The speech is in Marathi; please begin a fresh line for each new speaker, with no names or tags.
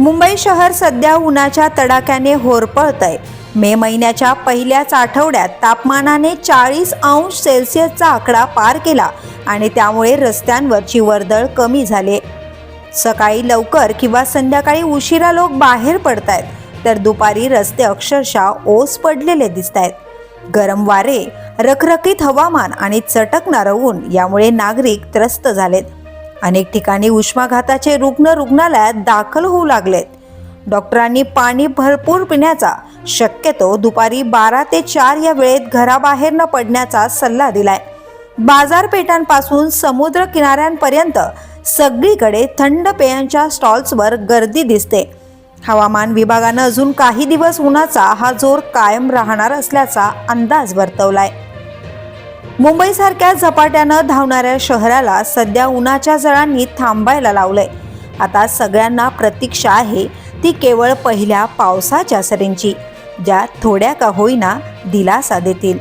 मुंबई शहर सध्या उन्हाच्या तडाख्याने आहे मे महिन्याच्या पहिल्याच आठवड्यात तापमानाने चाळीस अंश सेल्सिअसचा आकडा पार केला आणि त्यामुळे रस्त्यांवरची वर्दळ कमी झाली. सकाळी लवकर किंवा संध्याकाळी उशिरा लोक बाहेर पडत आहेत तर दुपारी रस्ते अक्षरशः ओस पडलेले दिसत आहेत गरम वारे रखरखीत हवामान आणि चटकणारं ऊन यामुळे नागरिक त्रस्त झालेत. अनेक ठिकाणी उष्माघाताचे रुग्ण रुग्णालयात दाखल होऊ लागलेत. डॉक्टरांनी पाणी भरपूर पिण्याचा शक्यतो दुपारी बारा ते चार या वेळेत घराबाहेर न पडण्याचा सल्ला दिलाय. बाजारपेठांपासून समुद्र किनाऱ्यांपर्यंत सगळीकडे थंड पेयांच्या स्टॉल्सवर गर्दी दिसते. हवामान विभागानं अजून काही दिवस उन्हाचा हा जोर कायम राहणार असल्याचा अंदाज वर्तवलाय. मुंबईसारख्या झपाट्यानं धावणाऱ्या शहराला सध्या उन्हाच्या जळांनी थांबायला लावलंय. आता सगळ्यांना प्रतीक्षा आहे ती केवळ पहिल्या पावसाच्या सरींची ज्या थोड्या का होईना दिलासा देतील.